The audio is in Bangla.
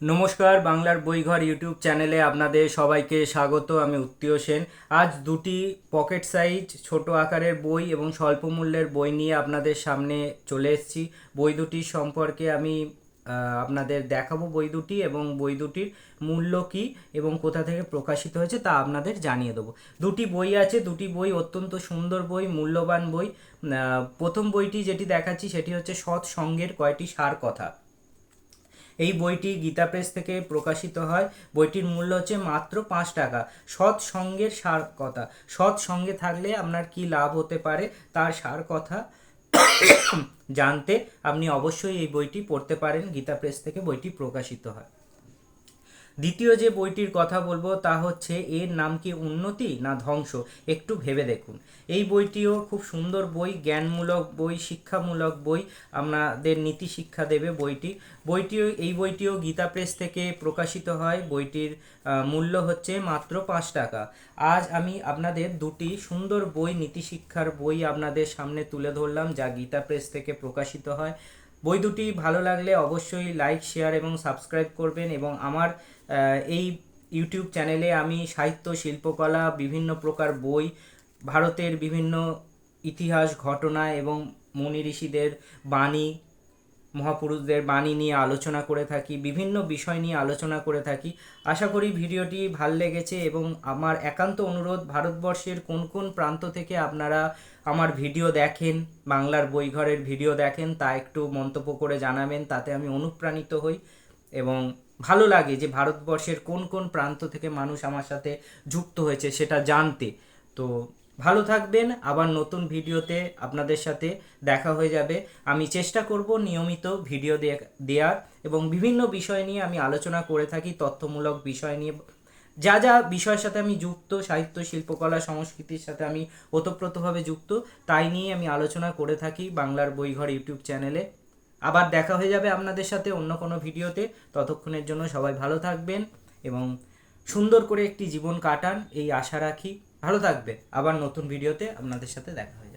নমস্কার, বাংলার বইঘর ইউটিউব চ্যানেলে আপনাদের সবাইকে স্বাগত, আমি উত্তীয় সেন। আজ দুটি পকেট সাইজ, ছোট আকারের বই এবং স্বল্প মূল্যের বই নিয়ে আপনাদের সামনে চলে এসেছি। বই দুটির সম্পর্কে আমি আপনাদের দেখাবো বই দুটি এবং বই দুটির মূল্য কী এবং কোথা থেকে প্রকাশিত হয়েছে তা আপনাদের জানিয়ে দেবো। দুটি বই আছে, দুটি বই অত্যন্ত সুন্দর বই, মূল্যবান বই। প্রথম বইটি যেটি দেখাচ্ছি সেটি হচ্ছে সৎ সঙ্গের কয়টি সার কথা। এই বইটি গীতা প্রেস থেকে প্রকাশিত হয়। বইটির মূল্য হচ্ছে মাত্র পাঁচ টাকা। সৎ সঙ্গের সার কথা। সৎ সঙ্গে থাকলে আপনার কি লাভ হতে পারে তার সার কথা জানতে আপনি অবশ্যই এই বইটি পড়তে পারেন। গীতা প্রেস থেকে বইটি প্রকাশিত হয়। দ্বিতীয় যে বইটির কথা বলব তা হচ্ছে, এর নাম কি উন্নতি না ধ্বংস? একটু ভেবে দেখুন। এই বইটিও খুব সুন্দর বই, জ্ঞানমূলক বই, শিক্ষামূলক বই আপনাদের নীতি শিক্ষা দেবে বইটি। বইটিও, এই বইটিও গীতা প্রেস থেকে প্রকাশিত হয়। বইটির মূল্য হচ্ছে মাত্র পাঁচ টাকা। আজ আমি আপনাদের দুটি সুন্দর বই, নীতি শিক্ষার বই আপনাদের সামনে তুলে ধরলাম, যা গীতা প্রেস থেকে প্রকাশিত হয়। বই দুটি ভালো লাগলে অবশ্যই লাইক শেয়ার এবং সাবস্ক্রাইব করবেন এবং আমার এই ইউটিউব চ্যানেলে আমি সাহিত্য, শিল্পকলা, বিভিন্ন প্রকার বই, ভারতের বিভিন্ন ইতিহাস, ঘটনা এবং মুনি ঋষিদের বাণী মহাপুরুষদের বাণী নিয়ে আলোচনা করে থাকি, বিভিন্ন বিষয় নিয়ে আলোচনা করে থাকি। আশা করি ভিডিওটি ভালো লেগেছে এবং আমার একান্ত অনুরোধ, ভারতবর্ষের কোন কোন প্রান্ত থেকে আপনারা আমার ভিডিও দেখেন, বাংলার বইঘরের ভিডিও দেখেন, তা একটু মন্তব্য করে জানাবেন, তাতে আমি অনুপ্রাণিত হই এবং ভালো লাগে যে ভারতবর্ষের কোন কোন প্রান্ত থেকে মানুষ আমার সাথে যুক্ত হয়েছে সেটা জানতে। তো ভালো থাকবেন, আবার নতুন ভিডিওতে আপনাদের সাথে দেখা হয়ে যাবে। আমি চেষ্টা করব নিয়মিত ভিডিও দেওয়ার এবং বিভিন্ন বিষয় নিয়ে আমি আলোচনা করে থাকি, তথ্যমূলক বিষয় নিয়ে। যা যা বিষয়ের সাথে আমি যুক্ত, সাহিত্য, শিল্পকলা, সংস্কৃতির সাথে আমি ওতপ্রোতভাবে যুক্ত, তাই নিয়ে আমি আলোচনা করে থাকি বাংলার বইঘর ইউটিউব চ্যানেলে। আবার দেখা হয়ে যাবে আপনাদের সাথে অন্য কোনো ভিডিওতে। ততক্ষণের জন্য সবাই ভালো থাকবেন এবং সুন্দর করে একটি জীবন কাটান, এই আশা রাখি। ভালো থাকবে। আবার নতুন ভিডিওতে আপনাদের সাথে দেখা হবে